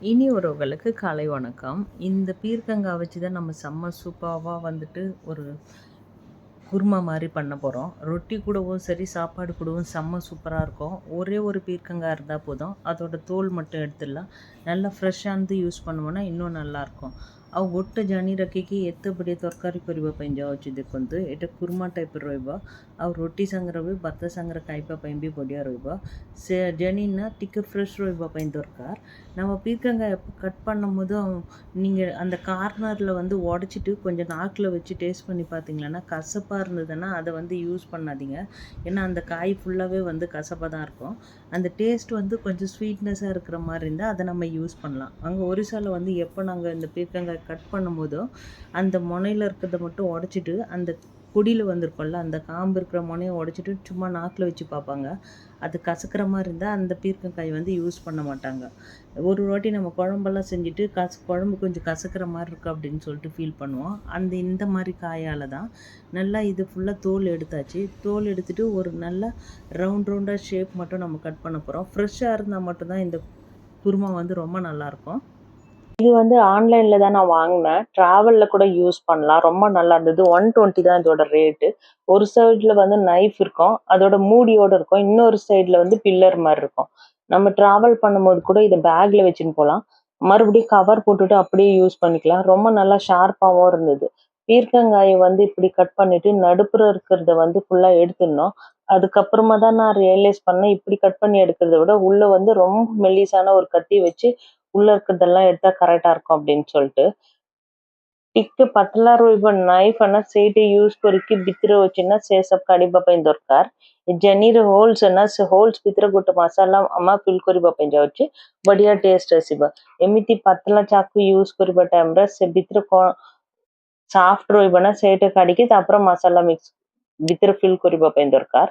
இனி உறவுகளுக்கு காலை வணக்கம். இந்த பீர்க்கங்காய் வச்சு தான் நம்ம செம்ம சூப்பராக வந்துட்டு ஒரு குருமா மாதிரி பண்ண போகிறோம் ரொட்டி கூடவும் சரி சாப்பாடு கூடவும் செம்ம சூப்பராக இருக்கும். ஒரே ஒரு பீர்க்கங்காய் இருந்தால் போதும். அதோட தோல் மட்டும் எடுத்துடலாம். நல்லா ஃப்ரெஷ்ஷானது யூஸ் பண்ணுவோன்னா இன்னும் நல்லாயிருக்கும் ଆଉ ଗୋଟେ ଜାଣି ରଖିକି ଏତେ ବଢ଼ିଆ ତରକାରୀ କରିବା ପାଇଁ ଯାଉଛି ଦେଖନ୍ତୁ ଏଇଟା କୁର୍ମା ଟାଇପ୍ର ରହିବ ଆଉ ରୁଟି ସାଙ୍ଗରେ ବି ଭାତ ସାଙ୍ଗରେ ଖାଇବା ପାଇଁ ବି ବଢ଼ିଆ ରହିବ ସେ ଜାଣିନା ଟିକେ ஃப்ரெஷ் ରହିବା ପାଇଁ ଦରକାର நம்ம பீர்க்கங்காய் கட் பண்ணும்போதும் நீங்கள் அந்த கார்னரில் வந்து உடச்சிட்டு கொஞ்சம் நாக்கில் வச்சு டேஸ்ட் பண்ணி பார்த்தீங்களன்னா கசப்பாக இருந்ததுன்னா அதை வந்து யூஸ் பண்ணாதீங்க ஏன்னா அந்த காய் ஃபுல்லாகவே வந்து கசப்பாக தான் இருக்கும் அந்த டேஸ்ட் வந்து கொஞ்சம் ஸ்வீட்னஸாக இருக்கிற மாதிரி இருந்தால் அதை நம்ம யூஸ் பண்ணலாம் அங்கே ஒரிசாவில் வந்து எப்போ நாங்கள் இந்த பீர்க்கங்காய் கட் பண்ணும்போதோ அந்த முனையில் இருக்கிறத மட்டும் உடச்சிட்டு அந்த கொடியில் வந்திருக்கும்ல அந்த காம்பு இருக்கிற முனையை உடச்சிட்டு சும்மா நாக்கில் வச்சு பார்ப்பாங்க. அது கசக்கிற மாதிரி இருந்தால் அந்த பீர்க்கங்காய் வந்து யூஸ் பண்ண மாட்டாங்க. ஒரு வாட்டி நம்ம குழம்பெல்லாம் செஞ்சுட்டு கச குழம்பு கொஞ்சம் கசக்கிற மாதிரி இருக்குது அப்படின்னு சொல்லிட்டு ஃபீல் பண்ணுவோம். அந்த இந்த மாதிரி காயால் தான் நல்லா இது ஃபுல்லாக தோல் எடுத்தாச்சு. தோல் எடுத்துகிட்டு ஒரு நல்ல ரவுண்ட் ரவுண்டாக ஷேப் மட்டும் நம்ம கட் பண்ண போகிறோம் ஃப்ரெஷ்ஷாக இருந்தால் மட்டும்தான் இந்த குருமா வந்து ரொம்ப நல்லாயிருக்கும் இது வந்து ஆன்லைனில் தான் நான் வாங்கினேன். ட்ராவலில் கூட யூஸ் பண்ணலாம். ரொம்ப நல்லா இருந்தது. ஒன் டுவெண்ட்டி தான் இதோட ரேட்டு ஒரு சைடில் வந்து நைஃப் இருக்கும். அதோட மூடியோடு இருக்கும். இன்னொரு சைடில் வந்து பில்லர் மாதிரி இருக்கும். நம்ம ட்ராவல் பண்ணும்போது கூட இதை பேக்கில் வச்சுன்னு போகலாம். மறுபடியும் கவர் போட்டுட்டு அப்படியே யூஸ் பண்ணிக்கலாம். ரொம்ப நல்லா ஷார்ப்பாகவும் இருந்தது. பீர்க்கங்காயை வந்து இப்படி கட் பண்ணிட்டு நடுப்புற இருக்கிறத வந்து ஃபுல்லாக எடுத்துடணும். அதுக்கப்புறமா தான் நான் ரியலைஸ் பண்ணேன். இப்படி கட் பண்ணி எடுக்கிறத விட உள்ளே வந்து ரொம்ப மெல்லிசான ஒரு கத்தி வச்சு உள்ள இருக்கிறதெல்லாம் எடுத்தா கரெக்டா இருக்கும் அப்படின்னு சொல்லிட்டு ଟିକେ ପତଲା ରହିବ ନାଇଫ୍ ନା ସେଇଠି ୟୁଜ୍ କରିକି ଭିତରେ ଅଛି ନା ସେ ସବୁ କାଢିବା ପାଇଁ ଦରକାର ଜେନିର ହୋଲ୍ସ ନା ସେ ହୋଲ୍ସ ଭିତରେ ଗୋଟେ ମସଲା ଆମା ଫିଲ୍ କରିବା ପାଇଁ ଯାଉଛି ବଢିଆ ଟେଷ୍ଟ ଆସିବ ଏମିତି ପତଲା ଚାକୁ ୟୁଜ୍ କରିବା ଟାଇମରେ ସେ ଭିତରେ କଣ ସାଫ୍ଟ ରହିବ ନା ସେଇଟା କାଢିକି ତାପରେ ମସଲା ମିକ୍ସ ଭିତରେ ଫିଲ୍ କରିବା ପାଇଁ ଦରକାର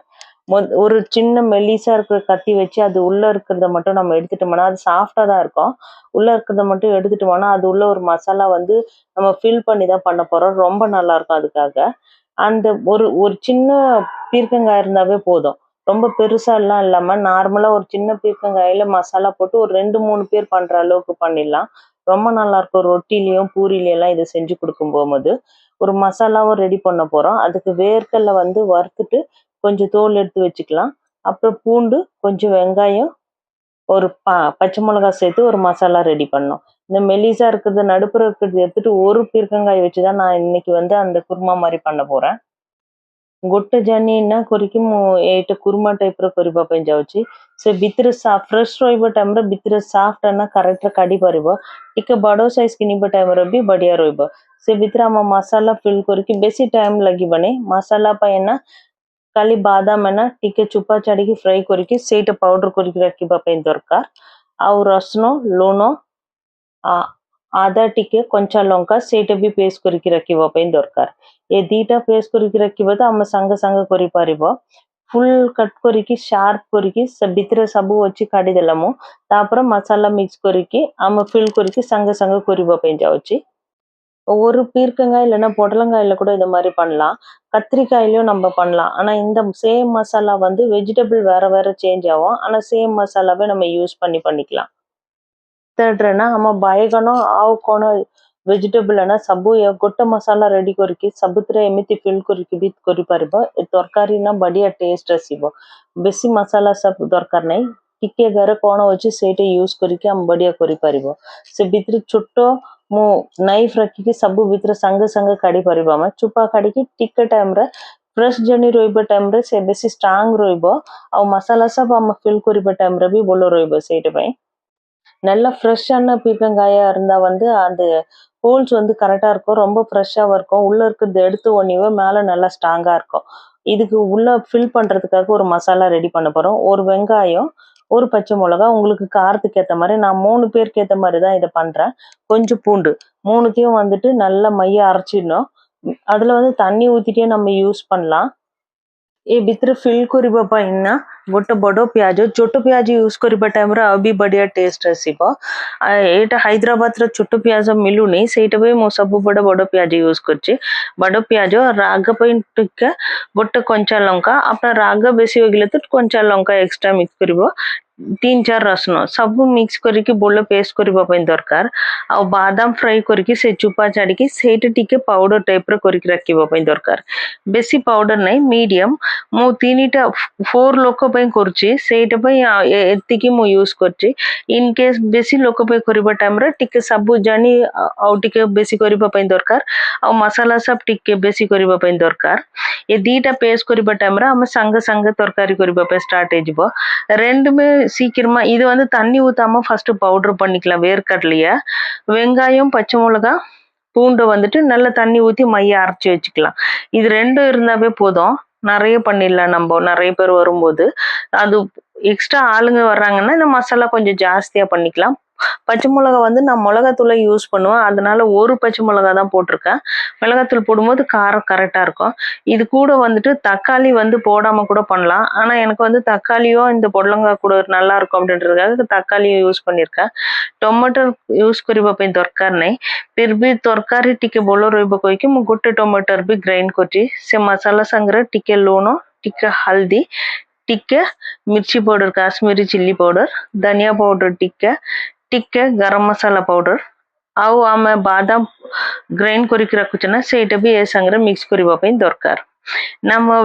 ஒரு சின்ன மெல்லிசா இருக்கிற கத்தி வச்சு அது உள்ள இருக்கிறத மட்டும் நம்ம எடுத்துட்டோம்னா அது சாஃப்டா தான் இருக்கும். உள்ள இருக்கிறத மட்டும் எடுத்துட்டோம்னா அது உள்ள ஒரு மசாலா வந்து நம்ம ஃபில் பண்ணி தான் பண்ண போறோம். ரொம்ப நல்லா இருக்கும் அதுக்காக. அந்த ஒரு ஒரு சின்ன பீர்க்கங்காய் இருந்தாவே போதும். ரொம்ப பெருசா எல்லாம் இல்லாம நார்மலா ஒரு சின்ன பீர்க்கங்காயில மசாலா போட்டு ஒரு ரெண்டு மூணு பேர் பண்ற அளவுக்கு பண்ணிடலாம். ரொம்ப நல்லா இருக்கும். ரொட்டிலையும் பூரிலையும் இதை செஞ்சு கொடுக்கும் போகும்போது ஒரு மசாலாவும் ரெடி பண்ண போறோம். அதுக்கு வேர்க்கல்ல வந்து வறுத்துட்டு கொஞ்சம் தோல் எடுத்து வச்சுக்கலாம் அப்புறம் பூண்டு கொஞ்சம் வெங்காயம் ஒரு ப பச்சை மிளகா சேர்த்து ஒரு மசாலா ரெடி பண்ணோம் இந்த மெலிசா இருக்கிறது நடுப்புற இருக்கிறது எடுத்துட்டு ஒரு பீர்க்கங்காய் வச்சு தான் நான் இன்னைக்கு வந்து அந்த குருமா மாதிரி பண்ண போறேன் ଗୋଟେ ଜହ୍ନି କରିକି ମୁଁ ଏଇଟା କୁର୍ମା ଟାଇପ୍ର କରିବା ପାଇଁ ଯାଉଛି ସେ ଭିତରେ ଫ୍ରେଶ୍ ରହିବ ଟାଇମ୍ରେ ଭିତରେ ସାଫ୍ଟ ନା କରେକ୍ଟରେ କାଢି ପାରିବ ଟିକେ ବଡ଼ ସାଇଜ୍ କିଣିବା ଟାଇମ୍ରେ ବି ବଢିଆ ରହିବ ସେ ଭିତରେ ଆମ ମସଲା ଫିଲ୍ କରିକି ବେଶୀ ଟାଇମ୍ ଲାଗିବନି ମସଲା ପାଇଁ ନା ଖାଲି ବାଦାମ ନା ଟିକେ ଚୋପା ଛାଡିକି ଫ୍ରାଏ କରିକି ସେଇଟା ପାଉଡର କରିକି ରଖିବା ପାଇଁ ଦରକାର ଆଉ ରସୁଣ ଲୁଣ ଆଦା ଟିକେ କଞ୍ଚା ଲଙ୍କା ସେଇଟା ବି ପେଷ୍ଟ କରିକି ରଖିବା ପାଇଁ ଦରକାର ଏ ଦିଟା ପେଷ୍ଟ କରିକି ରଖିବ ତ ଆମେ ସାଙ୍ଗେ ସାଙ୍ଗେ କରିପାରିବ ଫୁଲ୍ କଟ୍ କରିକି ସାର୍ପ କରିକି ସେ ଭିତରେ ସବୁ ଅଛି କାଢିଦେଲା ମୁଁ ତାପରେ ମସଲା ମିକ୍ସ କରିକି ଆମେ ଫିଲ୍ କରିକି ସାଙ୍ଗେ ସାଙ୍ଗେ କରିବା ପାଇଁ ଯାଉଛି ஒரு பீர்க்கங்காய் இல்லைன்னா புடலங்காயில கூட இந்த மாதிரி பண்ணலாம் கத்திரிக்காயிலையும் நம்ம பண்ணலாம் ஆனா இந்த சேம் மசாலா வந்து வெஜிடபிள் வேற வேற சேஞ்ச் ஆகும் ஆனா சேம் மசாலாவே நம்ம யூஸ் பண்ணி பண்ணிக்கலாம் ତେଣୁ ଆମ ବାଇଗଣ ଆଉ କଣ ଭେଜିଟେବଲ ନା ସବୁ ଗୋଟେ ମସଲା ରେଡି କରିକି ସବୁଥିରେ ଏମିତି ଫିଲ୍ କରିକି ବି କରିପାରିବ ଏ ତରକାରୀ ନା ବଢିଆ ଟେଷ୍ଟ ଆସିବ ବେଶୀ ମସଲା ସବୁ ଦରକାର ନାହିଁ ଟିକେ ଘରେ କଣ ଅଛି ସେଇଟା ୟୁଜ କରିକି ଆମେ ବଢିଆ କରିପାରିବ ସେ ଭିତରେ ଛୋଟ ମୁଁ ନାଇଫ୍ ରଖିକି ସବୁ ଭିତରେ ସାଙ୍ଗେ ସାଙ୍ଗେ କାଢି ପାରିବ ଆମେ ଚୋପା କାଢିକି ଟିକେ ଟାଇମ୍ରେ ଫ୍ରେଶ୍ ଜର୍ନି ରହିବା ଟାଇମ୍ରେ ସେ ବେଶୀ ଷ୍ଟ୍ରାଙ୍ଗ ରହିବ ଆଉ ମସଲା ସବୁ ଆମେ ଫିଲ୍ କରିବା ଟାଇମ୍ରେ ବି ଭଲ ରହିବ ସେଇଟା ପାଇଁ நல்லா ஃப்ரெஷ்ஷான பீர்க்கங்காயா இருந்தா வந்து அந்த ஹோல்ஸ் வந்து கரெக்டா இருக்கும் ரொம்ப ஃப்ரெஷ்ஷாவும் இருக்கும் உள்ள இருக்கிறது எடுத்து ஒன்னிவே மேல நல்லா ஸ்ட்ராங்கா இருக்கும் இதுக்கு உள்ள ஃபில் பண்றதுக்காக ஒரு மசாலா ரெடி பண்ண போறோம் ஒரு வெங்காயம் ஒரு பச்சை மிளகா உங்களுக்கு காரத்துக்கு ஏற்ற மாதிரி நான் மூணு பேருக்கு ஏற்ற மாதிரி தான் இதை பண்ணுறேன் கொஞ்சம் பூண்டு மூணுத்தையும் வந்துட்டு நல்லா மைய அரைச்சிடணும். அதில் வந்து தண்ணி ஊற்றிட்டே நம்ம யூஸ் பண்ணலாம். ஏ బిత్ర ஃபில் కురిబా పైన ଗୋଟେ ବଡ଼ ପିଆଜ ଛୋଟ ପିଆଜ ୟୁଜ୍ କରିବା ଟାଇମ୍ରେ ଆଉ ବି ବଢ଼ିଆ ଟେଷ୍ଟ ଆସିବ ଏଇଟା ହାଇଦ୍ରାବାଦର ଛୋଟ ପିଆଜ ମିଳୁନି ସେଇଟା ପାଇଁ ମୁଁ ସବୁବେଳେ ବଡ଼ ପିଆଜ ୟୁଜ୍ କରୁଛି ବଡ଼ ପିଆଜ ରାଗ ପାଇଁ ଟିକେ ଗୋଟେ କଞ୍ଚା ଲଙ୍କା ଆପଣ ରାଗ ବେଶୀ ହୋଇଗଲେ ତ କଞ୍ଚା ଲଙ୍କା ଏକ୍ସଟ୍ରା ମିକ୍ସ କରିବ তিন ଚାର ରସୁଣ ସବୁ ମିକ୍ସ କରିକି ବୋଲ ପେଷ୍ଟ କରିବା ପାଇଁ ଦରକାର ଆଉ ବାଦାମ ଫ୍ରାଏ କରିକି ସେ ଚୋପା ଛାଡ଼ିକି ସେଇଟା ଟିକେ ପାଉଡ଼ର ଟାଇପ୍ର କରିକି ରଖିବା ପାଇଁ ଦରକାର ବେଶୀ ପାଉଡ଼ର ନାହିଁ ମିଡ଼ିୟମ୍ ମୁଁ ତିନିଟା ଫୋର୍ ଲୋକ ପାଇଁ କରୁଛି ସେଇଟା ପାଇଁ ଏତିକି ମୁଁ ୟୁଜ୍ କରୁଛି ଇନ୍ କେସ୍ ବେଶୀ ଲୋକ ପାଇଁ କରିବା ଟାଇମ୍ରେ ଟିକେ ସବୁ ଜାଣି ଆଉ ଟିକେ ବେଶୀ କରିବା ପାଇଁ ଦରକାର ଆଉ ମସଲା ସବ୍ ଟିକେ ବେଶୀ କରିବା ପାଇଁ ଦରକାର ଏ ଦୁଇଟା ପେଷ୍ଟ କରିବା ଟାଇମ୍ରେ ଆମେ ସାଙ୍ଗେ ସାଙ୍ଗେ ତରକାରୀ କରିବା ପାଇଁ ଷ୍ଟାର୍ଟ ହେଇଯିବ ରେଣ୍ଡ ମେ சீக்கிரமா இது வந்து தண்ணி ஊத்தாம ஃபர்ஸ்ட் பவுடர் பண்ணிக்கலாம் வேர்க்கடலையை. வெங்காயம் பச்சை மிளகா பூண்டை வந்துட்டு நல்ல தண்ணி ஊற்றி மைய அரைச்சி வச்சுக்கலாம். இது ரெண்டும் இருந்தாவே போதும். நிறைய பண்ணிடலாம் நம்ம. நிறைய பேர் வரும்போது. அது எக்ஸ்ட்ரா ஆளுங்க வர்றாங்கன்னா இந்த மசாலா கொஞ்சம் ஜாஸ்தியாக பண்ணிக்கலாம். பச்சை மிளகா வந்து நான் மிளகாத்தூளை யூஸ் பண்ணுவேன் அதனால ஒரு பச்சை மிளகா தான் போட்டிருக்கேன் மிளகாத்தூள் போடும்போது காரம் கரெக்டாக இருக்கும் இது கூட வந்துட்டு தக்காளி வந்து போடாமல் கூட பண்ணலாம் ஆனால் எனக்கு வந்து தக்காளியும் இந்த பொடலங்காய் கூட நல்லா இருக்கும் அப்படின்றதுக்காக தக்காளியும் யூஸ் பண்ணியிருக்கேன் ଟମାଟୋ ୟୁଜ୍ କରିବା ପାଇଁ ଦରକାର ନାହିଁ ଫିର୍ ବି ତରକାରୀ ଟିକେ ଭଲ ରହିବ କହିକି ମୁଁ ଗୋଟେ ଟମାଟର ବି ଗ୍ରାଇଣ୍ଡ କରିଛି ସେ ମସଲା ସାଙ୍ଗରେ ଟିକେ ଲୁଣ ଟିକେ ହଳଦୀ ଟିକେ ମିର୍ଚି ପାଉଡର କାଶ୍ମୀରୀ ଚିଲ୍ଲି ପାଉଡର ଧନିଆ ପାଉଡର ଟିକେ ଟିକେ ଗରମ ମସଲା ପାଉଡ଼ର ଆଉ ଆମେ ବାଦାମ ଗ୍ରାଇଣ୍ଡ କରିକି ରଖୁଛେ ନା ସେଇଟା ବି ଏ ସାଙ୍ଗରେ ମିକ୍ସ କରିବା ପାଇଁ ଦରକାର ନା ଆମ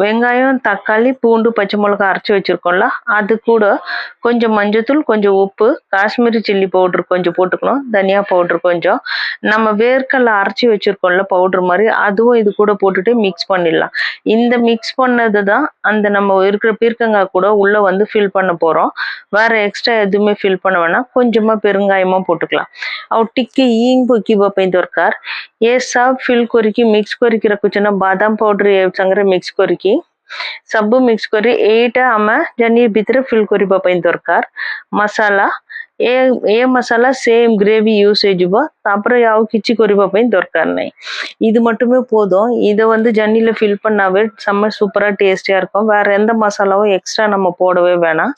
வெங்காயம் தக்காளி பூண்டு பச்சை மிளகா அரைச்சி வச்சுருக்கோம்ல அது கூட கொஞ்சம் மஞ்சத்தூள் கொஞ்சம் உப்பு காஷ்மீரி சில்லி பவுட்ரு கொஞ்சம் போட்டுக்கணும் தனியா பவுட்ரு கொஞ்சம். நம்ம வேர்க்கடலை அரைச்சி வச்சுருக்கோம்ல பவுட்ரு மாதிரி அதுவும் இது கூட போட்டுட்டு மிக்ஸ் பண்ணிடலாம். இந்த மிக்ஸ் பண்ணது தான் அந்த நம்ம இருக்கிற பீர்க்கங்காய் கூட உள்ளே வந்து ஃபில் பண்ண போகிறோம் வேற எக்ஸ்ட்ரா எதுவுமே ஃபில் பண்ண வேணாம். கொஞ்சமாக பெருங்காயமாக போட்டுக்கலாம். அவர் டிக்கி ಬುಕ್ಕಿ ಬಪ್ಪೈನ್ ದೊರ್ಕಾರ್ ಏ ಸಾಬ್ ஃபில் ಕೊರಿಕಿ மிக்ஸ் ಕೊರಿಕಿ ರಕುಚನ பாதாம் ಪೌಡ್ರ್ ಏವ್ ಸಂಗ್ರೆ ಮಿಕ್ಸ್ ସବୁ ମିକ୍ସ କରି ଏଇଟା ଆମେ ଜାନି ଏ ଭିତରେ ଫିଲ୍ କରିବା ପାଇଁ ଦରକାର ମସଲା ଏ ଏ மசாலா சேம் கிரேவி யூஸ் ହେଇଯିବ ତାପରେ ଆଉ କିଛି କରିବା ପାଇଁ ଦରକାର ନାହିଁ இது மட்டுமே போதும் இதை வந்து ஜன்னியில் ஃபில் பண்ணாவே செம்ம சூப்பராக டேஸ்டியாக இருக்கும் வேற எந்த மசாலாவும் எக்ஸ்ட்ரா நம்ம போடவே வேணாம்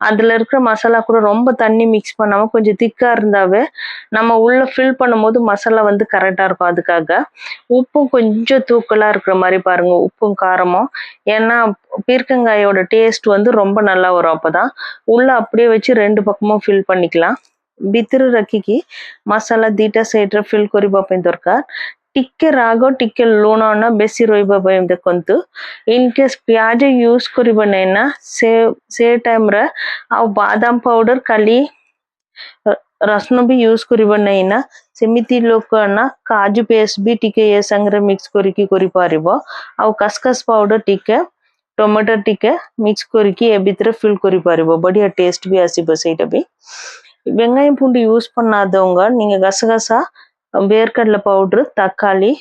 அதில் இருக்கிற மசாலா கூட ரொம்ப தண்ணி மிக்ஸ் பண்ணாமல் கொஞ்சம் திக்காக இருந்தாவே நம்ம உள்ள ஃபில் பண்ணும்போது மசாலா வந்து கரெக்டாக இருக்கும் அதுக்காக உப்பும் கொஞ்சம் தூக்கலாக இருக்கிற மாதிரி பாருங்க உப்பும் காரமும் ஏன்னா பீர்க்கங்காயோட டேஸ்ட் வந்து ரொம்ப நல்லா வரும் அப்பதான் உள்ள அப்படியே வச்சு ரெண்டு பக்கமும் ஃபில் பண்ணிக்கலாம் ଭିତରେ ରଖିକି ମସଲା ଦିଟା ସାଇଡ୍ରେ ଫିଲ୍ କରିବା ପାଇଁ ଦରକାର ଟିକେ ରାଗ ଟିକେ ଲୁଣ ନା ବେଶୀ ରହିବା ପାଇଁ ଦେଖନ୍ତୁ ଇନ୍ କେସ୍ ପିଆଜ ୟୁଜ୍ କରିବ ନାହିଁ ନା ସେ ସେ ଟାଇମ୍ରେ ଆଉ ବାଦାମ ପାଉଡର ଖାଲି ର- ରସୁଣ ବି ୟୁଜ୍ କରିବ ନାହିଁ ନା ସେମିତି ଲୋକ ନା କାଜୁ ପେଷ୍ଟ ବି ଟିକେ ଏ ସାଙ୍ଗରେ ମିକ୍ସ କରିକି କରିପାରିବ ଆଉ କସକସ ପାଉଡର ଟିକେ ଟମାଟୋ ଟିକେ ମିକ୍ସ କରିକି ଏ ଭିତରେ ଫିଲ୍ କରିପାରିବ ବଢିଆ ଟେଷ୍ଟ ବି ଆସିବ ସେଇଟା ବି வெங்காயம் பூண்டு யூஸ் பண்ணாதவங்க நீங்க கசகசா வேர்க்கடலை பவுடர் தக்காளி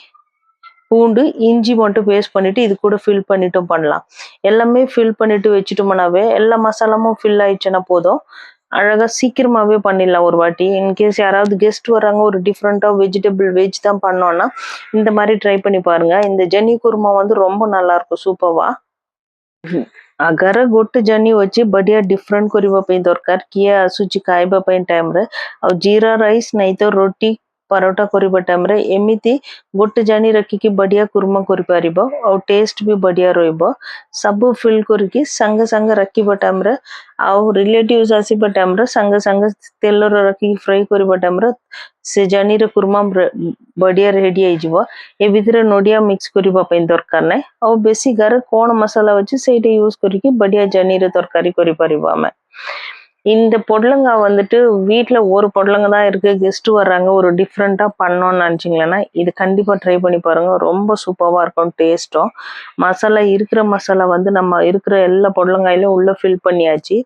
பூண்டு இஞ்சி மட்டும் பேஸ்ட் பண்ணிட்டு இது கூட ஃபில் பண்ணிட்டும் பண்ணலாம் எல்லாமே ஃபில் பண்ணிட்டு வச்சுட்டோம்னாவே எல்லா மசாலாமும் ஃபில் ஆயிடுச்சுன்னா போதும் அழகா சீக்கிரமாவே பண்ணிடலாம் ஒரு வாட்டி இன்கேஸ் யாராவது கெஸ்ட் வராங்க ஒரு டிஃப்ரெண்டா வெஜிடபிள் வெஜ் தான் பண்ணோம்னா இந்த மாதிரி ட்ரை பண்ணி பாருங்க இந்த ஜெனி குருமா வந்து ரொம்ப நல்லா இருக்கும் ଆଗରେ ଗୋଟେ ଜନି ଅଛି ବଢିଆ ଡିଫରେଣ୍ଟ କରିବା ପାଇଁ ଦରକାର କିଏ ଆସୁଛି ଖାଇବା ପାଇଁ ଟାଇମ ରେ ଆଉ ଜିରା ରାଇସ୍ ନାଇଁ ତ ରୁଟି ପରଟା କରିବା ଟାଇମ୍ରେ ଏମିତି ଗୋଟେ ଜାଣି ରଖିକି ବଢ଼ିଆ କୁର୍ମା କରିପାରିବ ଆଉ ଟେଷ୍ଟ ବି ବଢ଼ିଆ ରହିବ ସବୁ ଫିଲ୍ କରିକି ସାଙ୍ଗେ ସାଙ୍ଗେ ରଖିବା ଟାଇମ୍ରେ ଆଉ ରିଲେଟିଭ୍ସ ଆସିବା ଟାଇମ୍ରେ ସାଙ୍ଗେ ସାଙ୍ଗେ ତେଲରେ ରଖିକି ଫ୍ରାଏ କରିବା ଟାଇମ୍ରେ ସେ ଜାଣିର କୁର୍ମା ବଢ଼ିଆ ରେଡ଼ି ହେଇଯିବ ଏ ଭିତରେ ନଡ଼ିଆ ମିକ୍ସ କରିବା ପାଇଁ ଦରକାର ନାହିଁ ଆଉ ବେଶୀ ଗାରେ କ'ଣ ମସଲା ଅଛି ସେଇଟା ୟୁଜ୍ କରିକି ବଢ଼ିଆ ଜାଣିର ତରକାରୀ କରିପାରିବ ଆମେ இந்த பொடலங்காய் வந்துட்டு வீட்டில் ஒரு பொடலங்க தான் இருக்குது கெஸ்ட்டு வர்றாங்க. ஒரு டிஃப்ரெண்ட்டாக பண்ணோம்னு நினச்சிங்களேன்னா இது கண்டிப்பாக ட்ரை பண்ணி பாருங்கள் ரொம்ப சூப்பராக இருக்கும் டேஸ்ட்டும் மசாலா இருக்கிற மசாலா வந்து நம்ம இருக்கிற எல்லா பொடலங்காயிலும் உள்ளே ஃபில் பண்ணியாச்சு.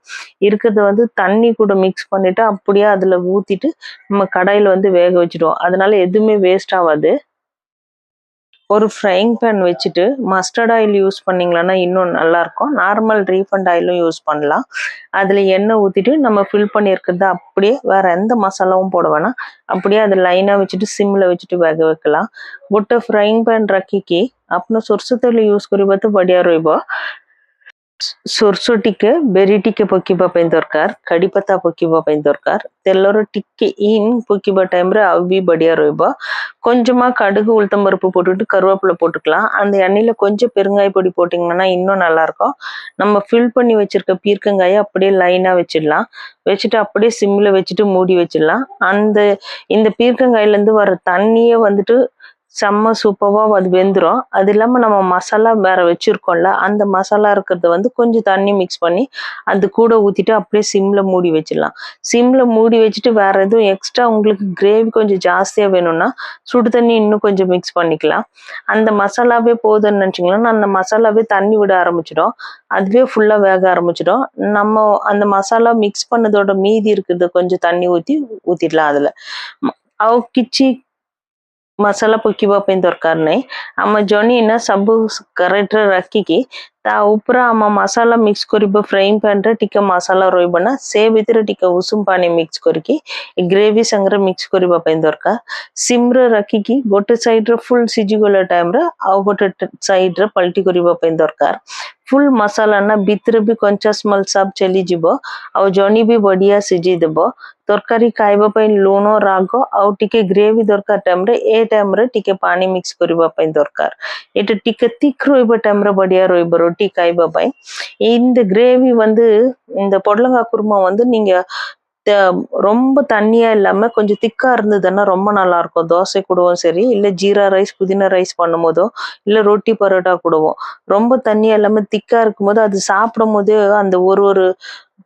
இருக்கிறது வந்து தண்ணி கூட மிக்ஸ் பண்ணிவிட்டு அப்படியே அதில் ஊற்றிட்டு நம்ம கடாயில் வந்து வேக வச்சிடுவோம். அதனால எதுவுமே வேஸ்ட் ஆகாது. ஒரு ஃப்ரைங் பேன் வச்சுட்டு மஸ்டர்ட் ஆயில் யூஸ் பண்ணீங்களன்னா இன்னும் நல்லா இருக்கும் நார்மல் ரீஃபண்ட் ஆயிலும் யூஸ் பண்ணலாம் அதில் எண்ணெய் ஊற்றிட்டு நம்ம ஃபில் பண்ணியிருக்கிறத அப்படியே வேற எந்த மசாலாவும் போட வேணாம் அப்படியே அதை லைனாக வச்சுட்டு சிம்மில் வச்சுட்டு வேக வைக்கலாம் ଗୋଟେ ଫ୍ରାଇଂ ପ୍ୟାନ୍ ରଖିକି ଆପଣ ସୋରିଷ ତେଲ ୟୁଜ୍ କରିବା ତ ବଢ଼ିଆ ରହିବ ସୋରଷ ଟିକେ ବେରି ଟିକେ ପକିବା கடிப்பத்தா பொக்கிப்பா କାଡ଼ି ପତା ପକିବା ପାଇଁ பொக்கிப்பா டைம்ல அவ்வி ବି ବଢ଼ିଆ கொஞ்சமா கடுகு உளுத்தம் பருப்பு போட்டுட்டு கருவேப்பிலை போட்டுக்கலாம். அந்த எண்ணெயில கொஞ்சம் பெருங்காய பொடி போட்டிங்கன்னா இன்னும் நல்லா இருக்கும் நம்ம ஃபில் பண்ணி வச்சிருக்க பீர்க்கங்காயை அப்படியே லைனா வச்சிடலாம். வச்சுட்டு அப்படியே சிம்மில் வச்சுட்டு மூடி வச்சிடலாம். அந்த இந்த பீர்க்கங்காயிலேருந்து வர தண்ணியே வந்துட்டு செம்ம சூப்பராக அது வெந்துடும் அது இல்லாமல் நம்ம மசாலா வேறு வச்சுருக்கோம்ல அந்த மசாலா இருக்கிறத வந்து கொஞ்சம் தண்ணி மிக்ஸ் பண்ணி அது கூட ஊற்றிட்டு அப்படியே சிம்மில் மூடி வச்சிடலாம். சிம்மில் மூடி வச்சுட்டு வேற எதுவும் எக்ஸ்ட்ரா உங்களுக்கு கிரேவி கொஞ்சம் ஜாஸ்தியாக வேணும்னா சுடு தண்ணி இன்னும் கொஞ்சம் மிக்ஸ் பண்ணிக்கலாம். அந்த மசாலாவே போதும்னு நினச்சிங்கன்னா அந்த மசாலாவே தண்ணி விட ஆரம்பிச்சிடும். அதுவே ஃபுல்லாக வேக ஆரம்பிச்சிடும். நம்ம அந்த மசாலா மிக்ஸ் பண்ணதோட மீதி இருக்கிறத கொஞ்சம் தண்ணி ஊற்றி ஊற்றிடலாம் அதில். அவ கிச்சி ମସଲା ପକେଇବା ପାଇଁ ଦରକାର ନାହିଁ ଆମ ଜହ୍ନି ନା ସବୁ କରେକ୍ଟରେ ରଖିକି ಉಪ್ಪು ಅಮ್ಮ ಮಸಾಲಾ ಮಿಕ್ಸ್ ಕೊರಿಬ ಫ್ರೈಂಗ್ ಪ್ಯಾನ್ ರೆ ಟಿಕ್ಕ ಮಸಾಲಾ ರೋಯ್ಬಣ ಸೇ ಬಿದ್ರೆ ಟಿಕ್ಕ ಉಸುಂ ಪಾನಿ ಮಿಕ್ಸ್ ಕೊರಿಕಿ ಗ್ರೇವಿ ಸಂಗ್ರೆ ಮಿಕ್ಸ್ ಕೊರಿಬ ಪೈನ್ ದೊರ್ಕ ಸಿಮ್ ರ ರಕಿಕಿ ಗೊಟ್ಟೆ ಸೈಡ್ ರ ಫುಲ್ ಸಿಜಿಗೊಲ ಟೈಮ್ ರ ಅವು ಗೊಟ್ಟೆ ಸೈಡ್ ರ ಪಲ್ಟಿ ಕೊರಿಬ ಪೈನ್ ದೊರ್ಕಾರ್ ফুল মশলা না ভিতরে বি কঞ্চা স্মল সাপ চলি যাব আউ জনি বি বড়িয়া সিজি দেব তরকারি খাইবা পাই লুণ রাগ আউ টিকে গ্রেভি দরকার টাইম রে এ টাইম রে টিকে পানি মিক্স করিবা পাই দরকার এটা টিকে তিক রইব টাইম রে বড়িয়া রইব ரொட்டி காய்பா இந்த கிரேவி வந்து இந்த பொடலங்காய் குருமா வந்து நீங்க ரொம்ப தண்ணியா இல்லாம கொஞ்சம் திக்கா இருந்ததுன்னா ரொம்ப நல்லா இருக்கும். தோசை கூடவும் சரி இல்ல ஜீரா ரைஸ் புதினா ரைஸ் பண்ணும் போதோ இல்ல ரொட்டி பரோட்டா கூடவும். ரொம்ப தண்ணியா இல்லாம திக்கா இருக்கும்போது அது சாப்பிடும் போது அந்த ஒரு ஒரு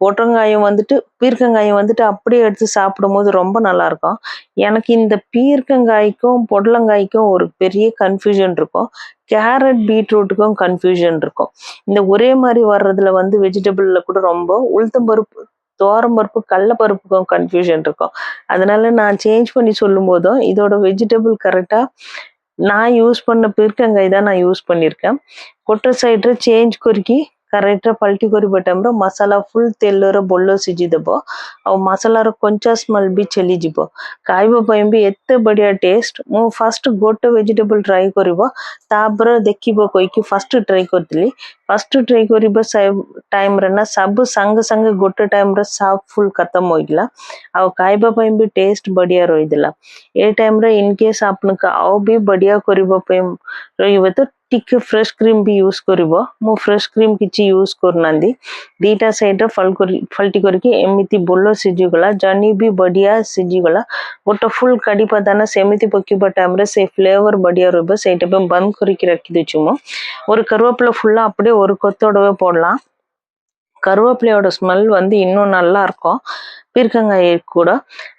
பொட்டங்காயம் வந்துட்டு பீர்க்கங்காயம் வந்துட்டு அப்படியே எடுத்து சாப்பிடும் போது ரொம்ப நல்லா இருக்கும். எனக்கு இந்த பீர்க்கங்காய்க்கும் பொடலங்காய்க்கும் ஒரு பெரிய கன்ஃபியூஷன் இருக்கும். கேரட் பீட்ரூட்டுக்கும் கன்ஃபியூஷன் இருக்கும். இந்த ஒரே மாதிரி வர்றதுல வந்து வெஜிடபிள்ல கூட ரொம்ப உளுத்தம் பருப்பு துவரம் பருப்பு கடலப்பருப்புக்கும் கன்ஃபியூஷன் இருக்கும். அதனால நான் சேஞ்ச் பண்ணி சொல்லும் போதும் இதோட வெஜிடபிள் கரெக்டாக நான் யூஸ் பண்ண பீர்க்கங்காய் தான் நான் யூஸ் பண்ணியிருக்கேன். கொட்டை சைடில் சேஞ்ச் குறுக்கி ಕರೆಕ್ಟಾಗಿ ಪಲ್ಟಿ ಕೊರಿಬಟಮ್ರ ಮಸಾಲ ಫುಲ್ ತೆಲ್ಲರ ಬೊಳ್ಳೋ ಸಿಜಿದಬೋ ಅವು ಮಸಾಲಾರ ಕೊಂಚ ಸ್ಮೆಲ್ ಬಿ ಚೆಲಿಜಿಬೋ ಕಾಯ್ಬ ಬೈಂಬಿ ಎತ್ತೆ ಬಡಿಯ ಟೇಸ್ಟ್ ಮು ಫಸ್ಟ್ ಗೊಟ್ಟ ವೆಜಿಟೇಬಲ್ ಟ್ರೈ ಕೊರಿಬ ತಾಪರ ದೆಕ್ಕಿಬ ಕೊಯ್ಕಿ ಫಸ್ಟ್ ಟ್ರೈ ಕೊರ್ತಿಲಿ ಫಸ್ಟ್ ಟ್ರೈ ಕೊರಿಬ ಟೈಮ್ ರನ್ನ ಸಬ್ ಸಂಗ ಸಂಗ ಗೊಟ್ಟ ಟೈಮ್ ರ ಸಾಫ್ ಫುಲ್ ಖತಮ್ ಹೋಯ್ಲ ಅವು ಕಾಯ್ಬ ಬೈಂಬಿ ಟೇಸ್ಟ್ ಬಡಿಯ ರೋಯ್ದಿಲ್ಲ ಏ ಟೈಮ್ ರ ಇನ್ ಕೇಸ್ ಆಪ್ನಕ ಅವು ಬಿ ಬಡಿಯ ಕೊರಿಬ ಪೈಮ್ ಇವತ್ತು ଟିକେ ଫ୍ରେଶ୍ କ୍ରିମ୍ ବି ୟୁଜ୍ କରିବ ମୁଁ ଫ୍ରେଶ୍ କ୍ରିମ୍ କିଛି ୟୁଜ୍ କରୁନାହାନ୍ତି ଦିଟା ସାଇଡ୍ରେ ଫଲ୍ କରି ଫଲ୍ଟି କରିକି ଏମିତି ବୋଲ ସିଝିଗଲା ଜହ୍ନି ବି ବଢିଆ ସିଝିଗଲା ଗୋଟେ ଫୁଲ୍ କାଢି ପଦାନା ସେମିତି ପକେଇବା டைம்ல ସେ ஃப்ளேவர் ବଢିଆ ରହିବ ସେଇଟା ପାଇଁ பந்த் କରିକି ரக்கிதுச்சு ମୁଁ ஒரு கருவேப்பிலை ஃபுல்லா அப்படியே ஒரு கொத்தோடவே போடலாம் கருவேப்பிலையோட ஸ்மெல் வந்து இன்னும் நல்லா இருக்கும் பீர்க்கங்காய் கூட.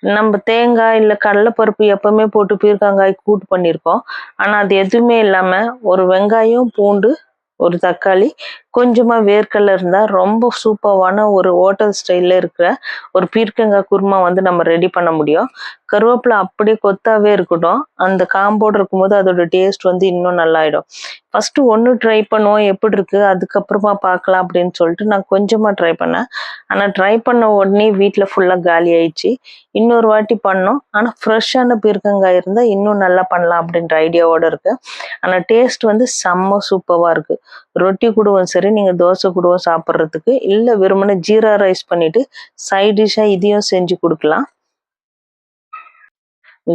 நம்ம தேங்காய் இல்லை கடலைப்பருப்பு எப்பவுமே போட்டு பீர்க்கங்காய் கூட்டு பண்ணியிருக்கோம் ஆனால் அது எதுவுமே இல்லாமல் ஒரு வெங்காயம் பூண்டு ஒரு தக்காளி கொஞ்சமா வேர்க்கல்ல இருந்தால் ரொம்ப சூப்பரான ஒரு ஹோட்டல் ஸ்டைல்ல இருக்கிற ஒரு பீர்க்கங்காய் குருமா வந்து நம்ம ரெடி பண்ண முடியும். கருவேப்பிலை அப்படியே கொத்தாவே இருக்கட்டும். அந்த காம்போடு இருக்கும்போது அதோட டேஸ்ட் வந்து இன்னும் நல்லாயிடும். ஃபஸ்ட்டு ஒன்று ட்ரை பண்ணுவோம் எப்படி இருக்கு அதுக்கப்புறமா பார்க்கலாம் அப்படின்னு சொல்லிட்டு நான் கொஞ்சமா ட்ரை பண்ணேன். ஆனா ட்ரை பண்ண உடனே வீட்டில் ஃபுல்லா காலி ஆயிடுச்சு. இன்னொரு வாட்டி பண்ணோம். ஆனா ஃப்ரெஷ்ஷான பீர்க்கங்காய் இருந்தால் இன்னும் நல்லா பண்ணலாம் அப்படின்ற ஐடியாவோட இருக்கு. ஆனால் டேஸ்ட் வந்து செம்ம சூப்பராக இருக்கு. ரொட்டி கூடவும் சரி நீங்கள் தோசை கூடவும் சாப்பிட்றதுக்கு. இல்லை வெறுமனே ஜீரா ரைஸ் பண்ணிவிட்டு சைட் டிஷ்ஷாக இதையும் செஞ்சு கொடுக்கலாம்.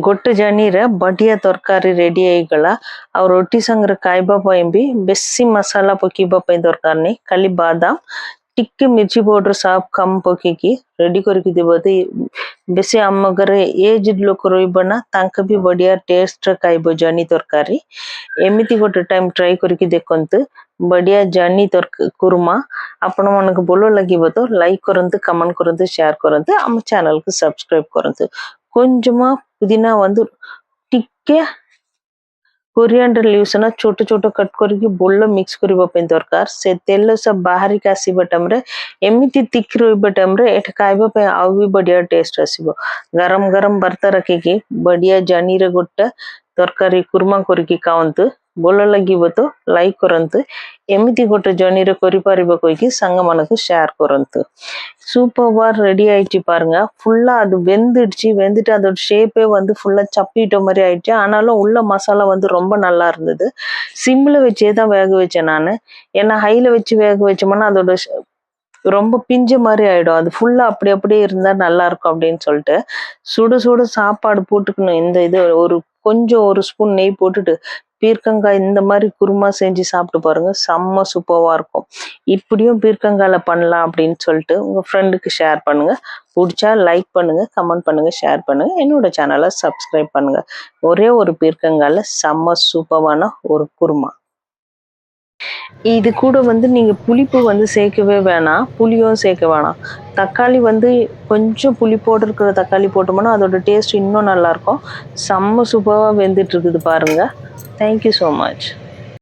ಗೊಟ್ಟು ಜನೀರ ಬಡಿಯ ತರಕಾರಿ ರೆಡಿ ಆಯ್ಗಳ ಅವ್ ರೊಟ್ಟಿ ಸಂಗ್ರ ಕಾಯ್ಬಾ ಪೈಂಬಿ ಬೆಸ್ಸಿ ಮಸಾಲಾ ಪೊಕ್ಕಿಬಾ ಪೈ ತರಕಾರಿನಿ ಕಲಿ பாதாம் ଟିକେ ମିର୍ଚି ପାଉଡର ସାଫ କମ ପକେଇକି ରେଡି କରିକି ଦେବ ତ ବେଶୀ ଆମ ଘରେ ଏଜ୍ ଲୋକ ରହିବ ନା ତାଙ୍କ ବି ବଢିଆ ଟେଷ୍ଟରେ ଖାଇବ ଜହ୍ନି ତରକାରୀ ଏମିତି ଗୋଟେ ଟାଇମ୍ ଟ୍ରାଏ କରିକି ଦେଖନ୍ତୁ ବଢିଆ ଜହ୍ନି ତରକାରୀ କୁର୍ମା ଆପଣମାନଙ୍କୁ ଭଲ ଲାଗିବ ତ ଲାଇକ୍ କରନ୍ତୁ କମେଣ୍ଟ କରନ୍ତୁ ସେୟାର କରନ୍ତୁ ଆମ ଚ୍ୟାନେଲକୁ ସବସ୍କ୍ରାଇବ କରନ୍ତୁ கொஞ்சமா புதினா வந்து ଟିକେ କୋରିଆଣ୍ଡର ଲିଭ୍ସ ନା ଛୋଟ ଛୋଟ କଟ୍ କରିକି ବୋଲ ମିକ୍ସ କରିବା ପାଇଁ ଦରକାର ସେ ତେଲ ସବୁ ବାହାରିକି ଆସିବା ଟାଇମ୍ରେ ଏମିତି ତିକ୍ ରହିବା ଟାଇମ୍ରେ ଏଠି ଖାଇବା ପାଇଁ ଆଉ ବି ବଢିଆ ଟେଷ୍ଟ ଆସିବ ଗରମ ଗରମ ଭର୍ତ୍ତା ରଖିକି ବଢିଆ ଜହ୍ନିରେ ଗୋଟେ ତରକାରୀ କୁର୍ମା କରିକି ଖାଆନ୍ତୁ ଭଲ ଲାଗିବ ତ ଲାଇକ୍ କରନ୍ତୁ ଏମିତି ଗୋଟେ ଜର୍ଣ୍ଣିରେ କରିପାରିବ କହିକି ସାଙ୍ଗମାନଙ୍କୁ ସେୟାର କରନ୍ତୁ சூப்பராக ரெடி ஆயிடுச்சு பாருங்க ஃபுல்லாக அது வெந்துடுச்சு வெந்துட்டு அதோட ஷேப்பே வந்து ஃபுல்லாக சப்பிட்ட மாதிரி ஆயிடுச்சு ஆனாலும் உள்ள மசாலா வந்து ரொம்ப நல்லா இருந்தது சிம்மில் வச்சே தான் வேக வச்சேன் நான் ஏன்னா ஹையில் வச்சு வேக வச்சோம்னா அதோட ஷ- ரொம்ப பிஞ்சு மாதிரி ஆயிடும் அது ஃபுல்லாக அப்படி அப்படியே இருந்தால் நல்லா இருக்கும் அப்படின்னு சொல்லிட்டு சுட சுட சாப்பாடு போட்டுக்கணும் இந்த இது ஒரு கொஞ்சம் ஒரு ஸ்பூன் நெய் போட்டுட்டு பீர்க்கங்காய் இந்த மாதிரி குருமா செஞ்சு சாப்பிட்டு பாருங்க. செம்ம சூப்பராக இருக்கும். இப்படியும் பீர்க்கங்காயில் பண்ணலாம் அப்படின்னு சொல்லிட்டு உங்க ஃப்ரெண்டுக்கு ஷேர் பண்ணுங்க. பிடிச்சா லைக் பண்ணுங்க கமெண்ட் பண்ணுங்க ஷேர் பண்ணுங்க. என்னோட சேனலை சப்ஸ்கிரைப் பண்ணுங்க. ஒரே ஒரு பீர்க்கங்காயில் செம்ம சூப்பரான ஒரு குருமா. இது கூட வந்து நீங்க புளிப்பு வந்து சேர்க்கவே வேணாம். புளியும் சேர்க்க வேணாம். தக்காளி வந்து கொஞ்சம் புளி இருக்கிற தக்காளி போட்டோம்னா அதோட டேஸ்ட் இன்னும் நல்லா இருக்கும். செம்ம சூப்பராக வெந்துட்டு இருக்குது பாருங்க. Thank you so much